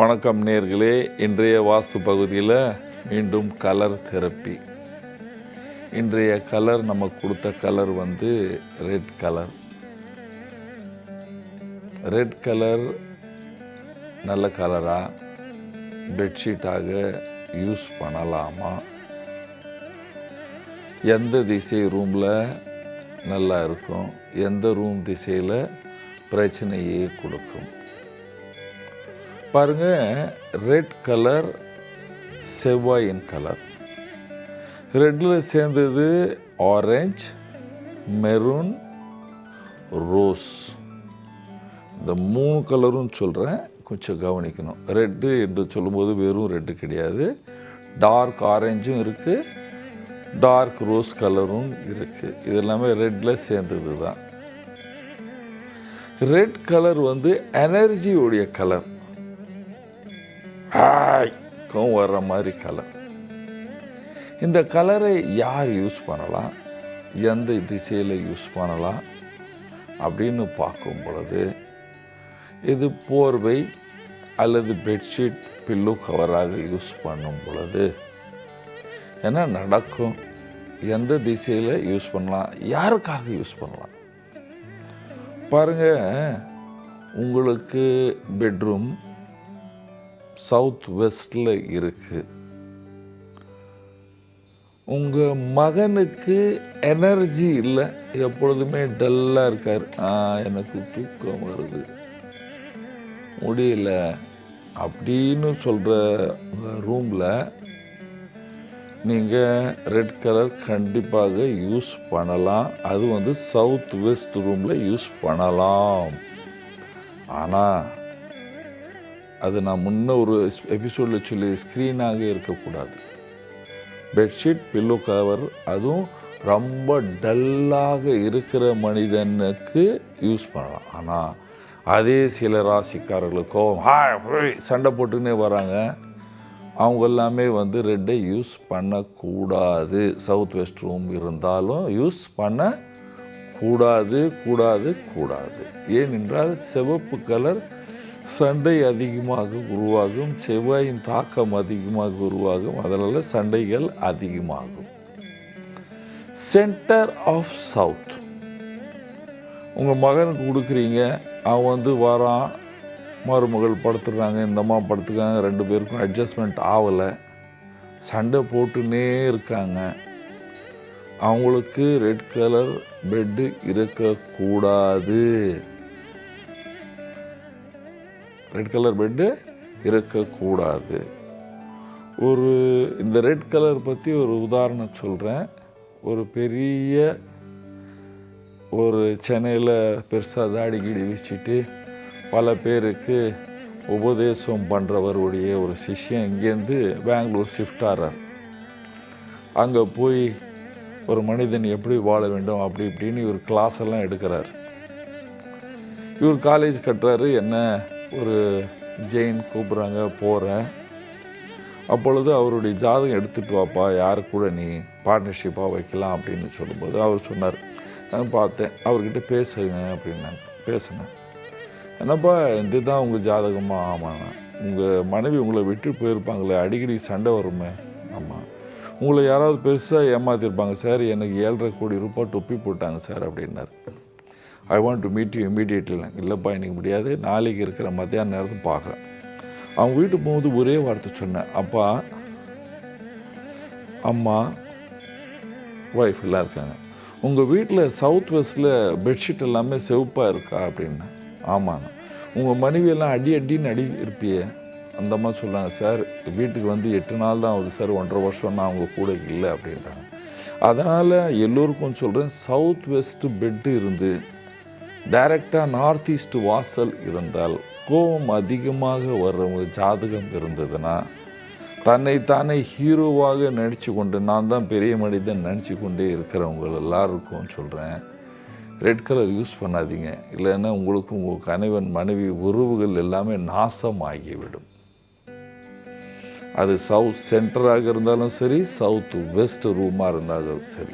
வணக்கம் நேர்களே. இன்றைய வாஸ்து பகுதியில் மீண்டும் கலர் தெரப்பி. இன்றைய கலர் நமக்கு கொடுத்த கலர் வந்து ரெட் கலர். ரெட் கலர் நல்ல கலராக பெட்ஷீட்டாக யூஸ் பண்ணலாமா? எந்த திசை ரூமில் நல்லா இருக்கும்? எந்த ரூம் திசையில் பிரச்சனையே கொடுக்கும்? பாருங்கள் ரெட் கலர் செவ்வாயின் கலர் ரெட்டில் சேர்ந்தது ஆரஞ்ச் மெரூன் ரோஸ் இந்த மூணு கலரும் சொல்கிறேன் கொஞ்சம் கவனிக்கணும். ரெட்டு என்று சொல்லும்போது வெறும் ரெட்டு கிடையாது. டார்க் ஆரஞ்சும் இருக்குது டார்க் ரோஸ் கலரும் இருக்குது இது எல்லாமே ரெட்டில் சேர்ந்தது தான் ரெட் கலர் வந்து எனர்ஜியோடைய கலர் ஆய்க்கும் வர்ற மாதிரி கலர் இந்த கலரை யார் யூஸ் பண்ணலாம்? எந்த திசையில் யூஸ் பண்ணலாம்? அப்படின்னு பார்க்கும் பொழுது இது போர்வை அல்லது பெட்ஷீட் பில்லு கவராக யூஸ் பண்ணும் பொழுது என்ன நடக்கும்? எந்த திசையில் யூஸ் பண்ணலாம்? யாருக்காக யூஸ் பண்ணலாம்? பாருங்கள் உங்களுக்கு பெட்ரூம் சவுத் வெஸ்டில் இருக்குது உங்கள் மகனுக்கு எனர்ஜி இல்லை. எப்பொழுதுமே டல்லாக இருக்கார். ஆ எனக்கு தூக்கம் வருது. முடியல. அப்படின்னு சொல்கிற ரூமில் நீங்கள் ரெட் கலர் கண்டிப்பாக யூஸ் பண்ணலாம். அது வந்து சவுத் வெஸ்ட் ரூமில் யூஸ் பண்ணலாம். ஆனால் அது நான் முன்ன ஒரு எபிசோடில் சொல்லி ஸ்க்ரீனாக இருக்கக்கூடாது. பெட்ஷீட் பில்லோ கவர் அதுவும் ரொம்ப டல்லாக இருக்கிற மனிதனுக்கு யூஸ் பண்ணலாம். ஆனால் அதே சில ராசிக்காரர்களுக்கோ சண்டை போட்டுன்னே வராங்க. அவங்க எல்லாமே வந்து ரெட்டை யூஸ் பண்ணக்கூடாது. சவுத் வெஸ்ட் ரூம் இருந்தாலும் யூஸ் பண்ண கூடாது கூடாது கூடாது. ஏனென்றால் சிவப்பு கலர் சண்டை அதிகமாக உருவாகும் செவ்வாயின் தாக்கம் அதிகமாக உருவாகும் அதனால் சண்டைகள் அதிகமாகும். சென்டர் ஆஃப் சவுத் உங்கள் மகனுக்கு கொடுக்குறீங்க அவன் வந்து வரான் மருமகள் படுத்துடுறாங்க இந்த அம்மா படுத்துக்காங்க ரெண்டு பேருக்கும் அட்ஜஸ்ட்மெண்ட் ஆகலை சண்டை போட்டுன்னே இருக்காங்க. அவங்களுக்கு ரெட் கலர் பெட்டு இருக்கக்கூடாது. ரெட் கலர் பெட்டு இருக்கக்கூடாது. ஒரு இந்த ரெட் கலர் பற்றி ஒரு உதாரணம் சொல்கிறேன் ஒரு பெரிய ஒரு சென்னையில் பெருசாக தாடி கிடி வச்சுட்டு பல பேருக்கு உபதேசம் பண்ணுறவருடைய ஒரு சிஷ்யன் இங்கேருந்து பெங்களூர் ஷிஃப்ட் ஆகிறார் அங்கே போய் ஒரு மனிதன் எப்படி வாழ வேண்டும் அப்படி இப்படின்னு இவர் கிளாஸ் எல்லாம் எடுக்கிறார். இவர் காலேஜ் கட்டுறாரு என்ன ஒரு ஜெயின் கூப்பிட்றாங்க போகிறேன் அப்பொழுது அவருடைய ஜாதகம் எடுத்துகிட்டு வாப்பா யாரு கூட நீ பார்ட்னர்ஷிப்பாக வைக்கலாம் அப்படின்னு சொல்லும்போது அவர் சொன்னார். நான் பார்த்தேன் அவர்கிட்ட பேசுங்க அப்படின்னாங்க. பேசினேன் என்னப்பா இதுதான் உங்கள் ஜாதகமாக ஆமாண்ணா. உங்கள் மனைவி உங்களை விட்டு போயிருப்பாங்களே அடிக்கடி சண்டை வருமே? ஆமாம் உங்களை யாராவது பெருசாக ஏமாற்றிருப்பாங்க சார். எனக்கு ஏழரை கோடி ரூபாய் தொப்பி போட்டாங்க சார் அப்படின்னார். I want to meet you immediately இல்லைப்பா எனக்கு முடியாது. நாளைக்கு இருக்கிற மத்தியான நேரத்தை பார்க்குறேன். அவங்க வீட்டுக்கு போகும்போது ஒரே வார்த்தை சொன்னேன். அப்பா அம்மா ஒய்ஃப் எல்லாம் இருக்காங்க. உங்கள் வீட்டில் சவுத் வெஸ்ட்டில் பெட்ஷீட் எல்லாமே செவப்பாக இருக்கா அப்படின்னு? ஆமாங்க உங்கள் மனைவியெல்லாம் அடி அடின்னு அடி இருப்பியே. அந்த அம்மா சொல்கிறாங்க சார் வீட்டுக்கு வந்து எட்டு நாள் தான் ஆகுது சார். ஒன்றரை வருஷம் நான் அவங்க கூட இல்லை அப்படின்றாங்க. அதனால் எல்லோருக்கும் சொல்கிறேன் சவுத் வெஸ்ட்டு பெட்டு இருந்து டைரெக்டாக நார்த் ஈஸ்ட் வாசல் இருந்தால் கோபம் அதிகமாக வர்றவங்க ஜாதகம் இருந்ததுன்னா தன்னைத்தானே ஹீரோவாக நடித்து கொண்டு நான் தான் பெரிய மனிதன் நினச்சி கொண்டே இருக்கிறவங்க எல்லாருக்கும் சொல்கிறேன் ரெட் கலர் யூஸ் பண்ணாதீங்க. இல்லைன்னா உங்களுக்கு உங்கள் கணவன் மனைவி உறவுகள் எல்லாமே நாசமாகிவிடும். அது சவுத் சென்டராக இருந்தாலும் சரி சவுத் வெஸ்ட் ரூமாக இருந்தாலும் சரி.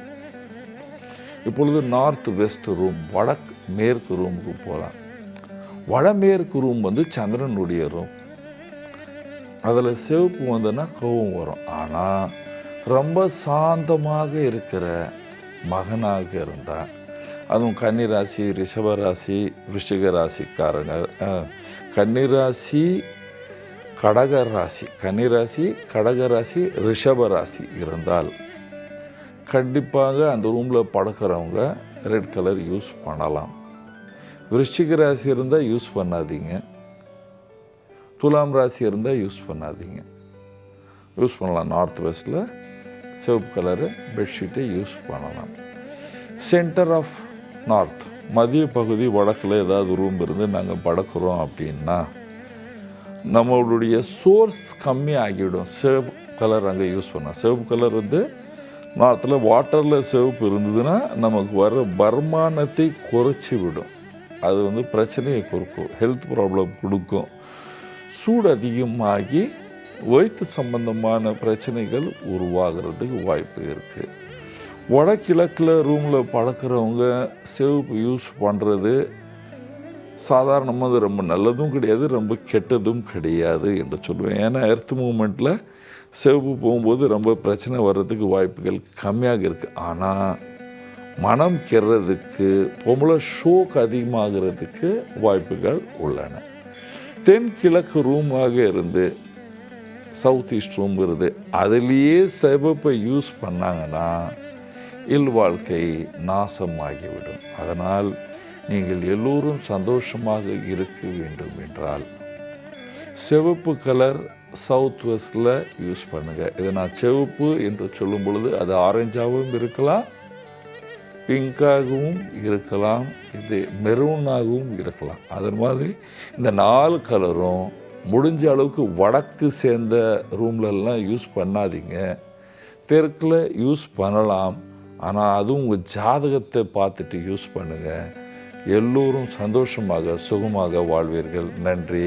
இப்பொழுது நார்த் வெஸ்ட் ரூம் வடக்கு மேற்கு ரூமுக்கு போகலாம் வடமேற்கு ரூம் வந்து சந்திரனுடைய ரூம் அதில் சிவப்பு வந்ததுன்னா கோபம் வரும். ஆனால் ரொம்ப சாந்தமாக இருக்கிற மகனாக இருந்தால் அதுவும் கன்னிராசி ரிஷபராசி விருஷிக ராசிக்காரங்க கன்னிராசி கடகராசி கன்னிராசி கடக ராசி ராசி இருந்தால் கண்டிப்பாக அந்த ரூமில் படுக்கிறவங்க ரெட் கலர் யூஸ் பண்ணலாம். விருஷிக ராசி இருந்தால் யூஸ் பண்ணாதீங்க. துலாம் ராசி இருந்தால் யூஸ் பண்ணாதீங்க. யூஸ் பண்ணலாம். நார்த் வெஸ்ட்டில் சிவப்பு கலரு பெட்ஷீட்டை யூஸ் பண்ணலாம். சென்டர் ஆஃப் நார்த் மதிய பகுதி வடக்கில் ஏதாவது ரூம் இருந்து நாங்கள் படுக்கிறோம் அப்படின்னா நம்மளுடைய சோர்ஸ் கம்மி ஆகிவிடும் சிவப்பு கலர் அங்கே யூஸ் பண்ணலாம். சிவப்பு கலர் வந்து நார்த்தில் வாட்டரில் சிவப்பு இருந்ததுன்னா நமக்கு வர வருமானத்தை குறைச்சி விடும். அது வந்து பிரச்சனையை கொடுக்கும். ஹெல்த் ப்ராப்ளம் கொடுக்கும். சூடு அதிகமாகி வயிற்று சம்பந்தமான பிரச்சனைகள் உருவாகிறதுக்கு வாய்ப்பு இருக்குது வடகிழக்கில் ரூமில் பழக்கிறவங்க சிவப்பு யூஸ் பண்ணுறது சாதாரணமாக அது ரொம்ப நல்லதும் கிடையாது ரொம்ப கெட்டதும் கிடையாது என்று சொல்லுவேன் ஏன்னா எர்த் மூமெண்ட்டில் சிவப்பு போகும்போது ரொம்ப பிரச்சனை வர்றதுக்கு வாய்ப்புகள் கம்மியாக இருக்குது ஆனால் மனம் கெடுறதுக்கு பொம்பளை ஷோக் அதிகமாகிறதுக்கு வாய்ப்புகள் உள்ளன. தென்கிழக்கு ரூமாக இருந்து சவுத் ஈஸ்ட் ரூம் வருது அதுலேயே சிவப்பை யூஸ் பண்ணாங்கன்னா இல்வாழ்க்கை நாசமாகிவிடும். அதனால் நீங்கள் எல்லோரும் சந்தோஷமாக இருக்க வேண்டும் என்றால் சிவப்பு கலர் சவுத் வெஸ்டில் யூஸ் பண்ணுங்கள் இதை நான் சிவப்பு என்று சொல்லும் பொழுது அது ஆரஞ்சாகவும் இருக்கலாம் பிங்காகவும் இருக்கலாம் இது மெரூனாகவும் இருக்கலாம். அதன் மாதிரி இந்த நாலு கலரும் முடிஞ்ச அளவுக்கு வடக்கு சேர்ந்த ரூம்லலாம் யூஸ் பண்ணாதீங்க. தெற்கில் யூஸ் பண்ணலாம். ஆனால் அதுவும் உங்கள் ஜாதகத்தை பார்த்துட்டு யூஸ் பண்ணுங்கள் எல்லோரும் சந்தோஷமாக சுகமாக வாழ்வீர்கள். நன்றி.